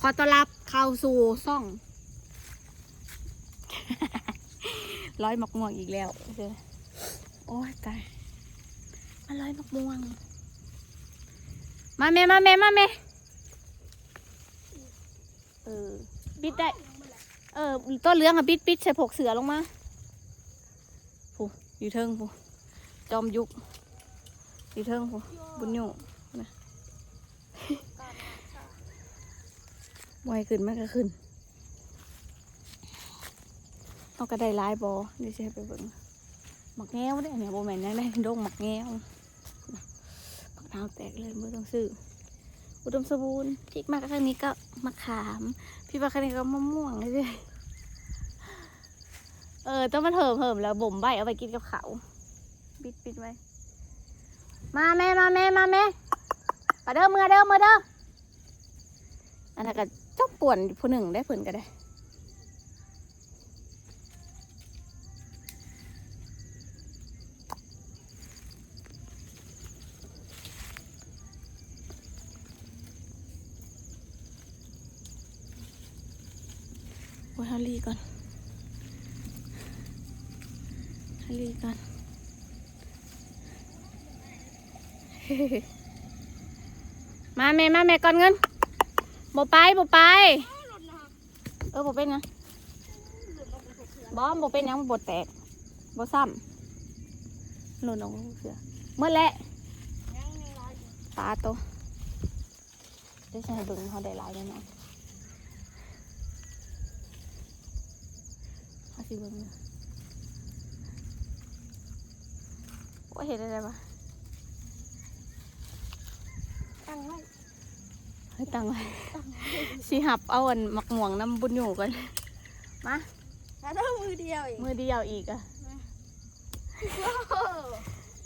ขอต้อนรับเข้าสู่ซ่อง ร้อยหมกม่วงอีกแล้วโอ้ยตายมาร้อยหมกม่วง มาแม่มาแม่มาแม่เออบิดได้ เออต้นเลื้องอะบิดบิดใส่ผกเสือลงมาผู้อยู่เทิงผู้จอมยุกอยู่เทิงผู้บุญอยู่นะ บอยขึ้นมากก็ขึ้นเอากระไดลายบอเดี๋ยวจะให้ไปเบิ่งหมักแง้วได้เนี่ยโบแมนยังได้โดงหมักแง้วหมักเท้าแตกเลยไม่ต้องซื้ออุดมสมบูรณ์พริกมากครั้งนี้ก็มะขาม พี่มาครั้งนี้ก็มะม่วงเลยเออต้องมาเถิมเถิมแล้วบ่มใบเอาไปกินกับเขาปิดปิดไว้ มาแม่มาแม่มาแม่มาเด้อมือเด้อมือเด้ออันนั้นก็ จ้องป่วนผู้หนึ่งได้เพิ่นก็ได้ว่าฮารีก่อนฮารีก่อนมาแม่มาแม่ก่อนเงิน บ่ไปบ่ไป เออบ่เป็นหยังบอมบ่เป็นหยังบ่แตกบ่ซ้ำหล่นลงเสือเมื่อแหละปลาโตได้ใช้เบิ่งเขาได้หลายแน่นอนเอาสิเบิ่งนะโอ้ยเห็นอะไรปะตั้งไว้ ให้ตังไว้สิหับเอาอันหมักหม่วงน้ำบุญอยู่กันมาแล้วต้องมือเดียวอีกมือเดียวอีกอะ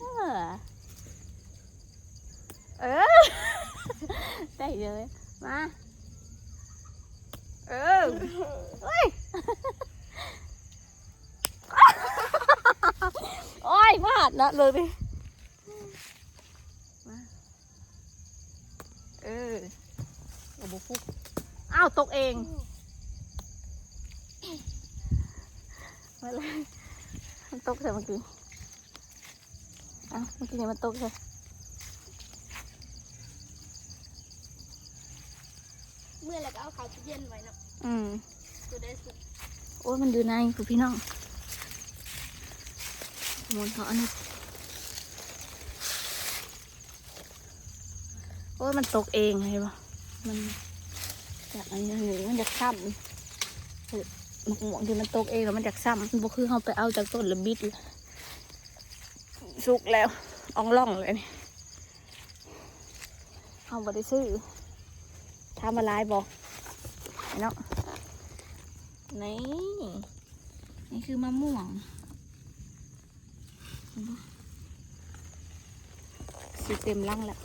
เออเออได้เลยมาเออเฮ้ยโอ้ยพลาดนะเลยดิมาเออ เอาบุฟุกอ้าวตกเองมาเลยมันตกใช่เมื่อกี้อ้าวเมื่อกี้เนี่ยมันตกใช่เมื่อแล้วก็เอาเขาเย็นไว้เนาะอืมจะได้สุกโอ้ยมันอยู่ในคุณพี่น้องขโมยเขาอันนี้โอ้ยมันตกเองไงวะ มันจากอันนี้หนึ่งมันจากซ้ำเออหมักหมวงที่มันตกเองแล้วมันจากซ้ำมันบ่คือเขาไปเอาจากต้นระบิดเลยสุกแล้วอ่องล่องเลยนี่เอาบ่ได้ซื้อทำอะไรบอกเนาะนี่นี่คือมะม่วงเห็นปะสีเต็มลังแล้ว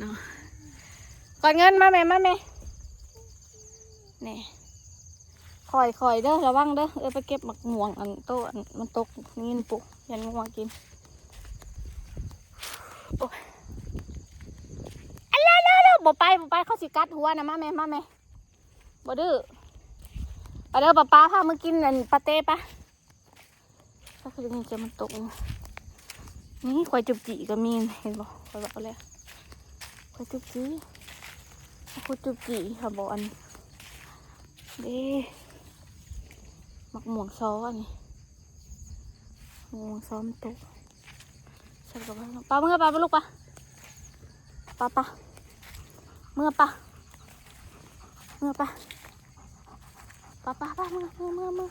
เนาะก่อนเงินมาแม่มาแม่นี่คอยคอยเด้อระวังเด้อเออไปเก็บหมักม่วงอันโตอันมันตกนี่นปุยันง่วงกินโอ้ยอันแล้วแล้วแล้วบ่ไปบ่ไปเขาสิกัดหัวนะมาแม่มาแม่บ่ดื้อไปเด้อป้าป้าพามากินนั่นปาเต้ปะก็คือนี่จะมันตกนี่ควายจุบจีก็มีเห็นบ่ควายบอกแล้ว ควาจุบจีควาจุบจีค่ะบอกอันเด้หมักหมวงซ้ออันนี้หมวงซ้อมันตกใช่กับป้าเมื่อป้าปลูกป้าป้าป้าเมื่อป้าเมื่อป้าป้าป้าป้ามือเมื่อเมือมือ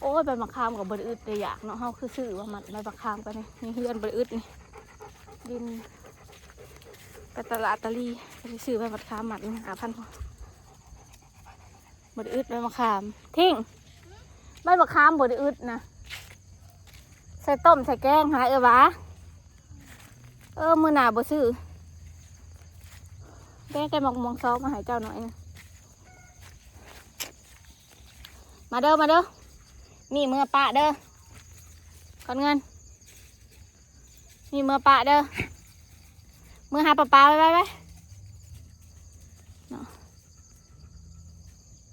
โอ้ยใบมะขามกับบดอึดเลยอยากเนาะเฮาคือซื้อว่ามันใบมะขามกันนี่นี่เฮือนบดอึดนี่ดิน ไปตลาดตะลีไปซื้อใบมะขามหมัดหาพันพอบดอึดใบมะขามทิ้งใบมะขามบดอึดนะใส่ต้มใส่แกงหาเออวะเออมือหนาบ่ซื้อแกงแกงหมกมวงซอกมาหายเจ้าหน่อยนะมาเด้อมาเด้อนี่มือปะเด้อก่อนเงินนี่มือปะเด้อ มือหาปลาปลาไปไปไ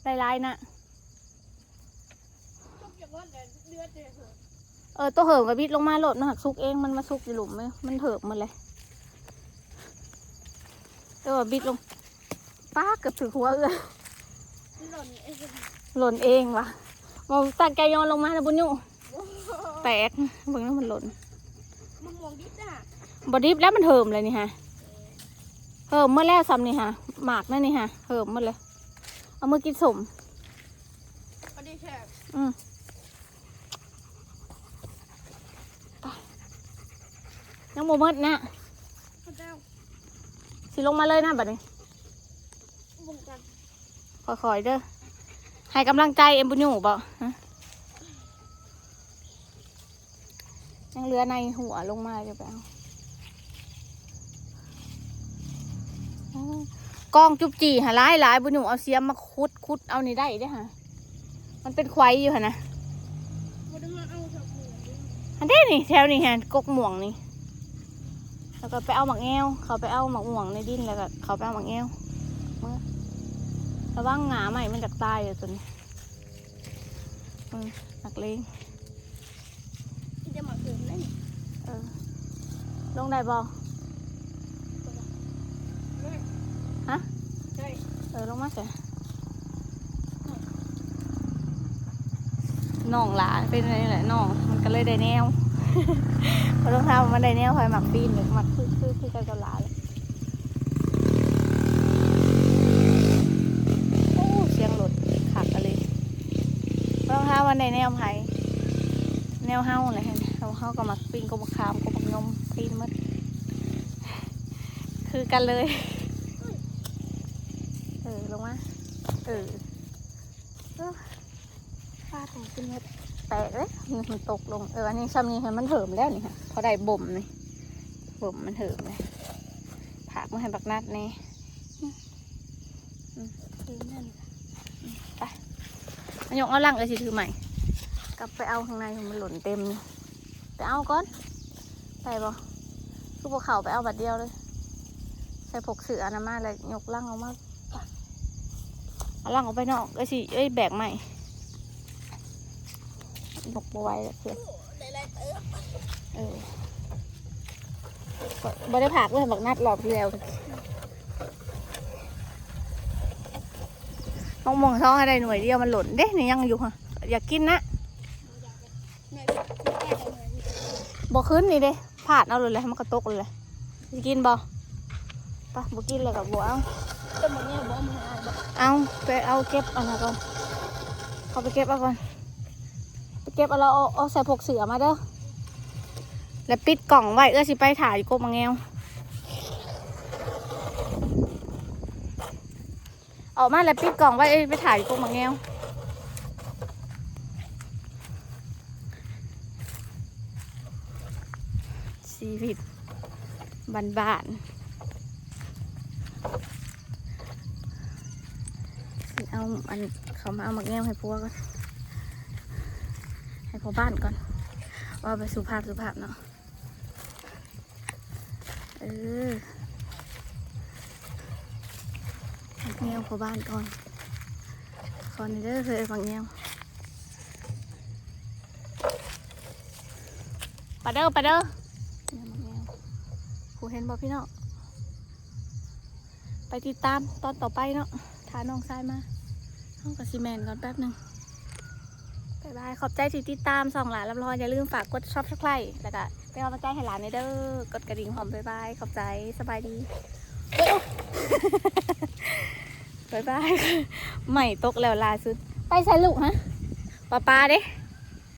ปลายๆนะทุกอย่างว่าเดือดเดือดเดือดเหรอเออตัวเหิมกับบิดลงมาโหลดมันหักซุกเองมันมาซุกในหลุมไหมมันเหิมหมันเลยตัวบิดลงป้าเกือบถึงหัวเอื้อยหล่นไอ้คนหล่นเองว่ะมองตักแกยอนลงมานะบุญยุแตกเบิ่งแล้วมันหล่นมะม่วงดิบอะบดิบแล้วมันเหิมเลยนี่ฮะ เหิมเมื่อแล้วซ้ำนี่ฮะหมากนั่นนี่ฮะเหิมหมดเลย เอามือกินสมก็ได้แค่อืมยังโมเมดนะข้าวเจ้าสิลงมาเลยนะบัดนี้วงกันค่อยๆเด้อให้กำลังใจเอ็มบุญยูบ่ฮะยังเหลือในหัวลงมาจะไปเอาอ๋อ กองจุบจีหาร้ายหลายบุญยูเอาเสียมมาคุดคุดเอานี่ได้เด้อฮะมันเป็นควายอยู่ฮะนะบ่ได้มาเอาสับหมูดิอันนี้นี่แถวนี่ฮะกกหม่วงนี่แล้วก็ไปเอาหมักแงวเขาไปเอาหมักหม่วงในดินแล้วก็เขาไปเอาหมักแงวมาระวังหงาใหม่มันจากตายอยู่ตัวนี้อืมนักเลงที่จะมาเกิดนั่นเออลงได้บ่ ฮะ ใช่ เออลงมาสิน้องหลาเป็นอะไรแหละน้องมันก็เลยได้แนวพอต้องทำมันได้แนวคอยหมักปีนหรือหมักคือคือคือกันกับหลานเลยโอ้เสียงหลุดขักอะไรพอต้องทำมันได้แนวไผ่แนวเฮ้าเลยเห็นเราเฮาก็หมักปีนก็หมักขามก็หมักนมปีนมัดคือกันเลย ลงมา เออฟาดแตกขึ้นมาแตกเลยมันตกลง เออ อันนี้ซ้ำนี้ให้มันเถิมแล้วนี่ค่ะพอได้บ่มนี่บ่มมันเถิมเลยผักมาให้บักนัดนี่อืมอืมถือนั่นอืมไปอันยกเอาลังเลยสิถือใหม่ กลับไปเอาข้างในมันหล่นเต็ม ไปเอาก่อนไปบ่คือพวกเขาไปเอาบัดเดียวเลยใส่ผกเสือนะมาเลยยกลังออกมา เอาลังออกไปนอกเอ้ยสิเอ้ยแบกใหม่บกบไว้เพื่อนได้เออเออบ่ได้ผักเลยบักนัดหลอบเรียวมองมองท้องอะไรหน่วยเดียวมันหล่นเด้นี่ยังอยู่ค่ะอยากกินนะแม่แม่แก่เลยบ่ขึ้นนี่เด้ผาดเอาเลยเลยมันก็ตกเลยจะกินบ่ปะบ่กินเลยกับบ่เอาแต่หมดเนี่ยบ่มา เอาไปเอาเก็บเอันนั้นก่อนเขาไปเก็บเอาก่อนไปเก็บเอาเราเอาเอาใส่ผกเสือมาเด้อแล้วปิดกล่องไว้เอื้อสิไปถ่ายอยู่กบมังแงวออกมาแล้วปิดกล่องไว้เอ้ยไปถ่ายอยู่กบมังแงวชีวิตบ้านๆ เอาอันเขามาเอามาแง้วให้พวกก่อนให้พวบ้านก่อน ว่าไปสุภาพสุภาพเนาะเออแง้วพอบ้านก่อนขอในเด้อเคยฟังแง้วปเด้อปเด้อผู้เห็นบอกพี่เนาะไปติดตามตอนต่อไปเนาะทาน้องทรายมา ห้องกับซีเมนก่อนแป๊บหนึ่งบายบาย ขอบใจที่ติดตามส่องหลานรับรองอย่าลืมฝากกดชอบสักไลค์แล้วก็เป็นกำลังใจให้หลานในเด้อกดกระดิ่งหอมบายบาย ขอบใจสบายดีเอ้ยบายบายใหม่ตกแล้วลาสุด ไปใส่ลูกฮะป้าป้าเด้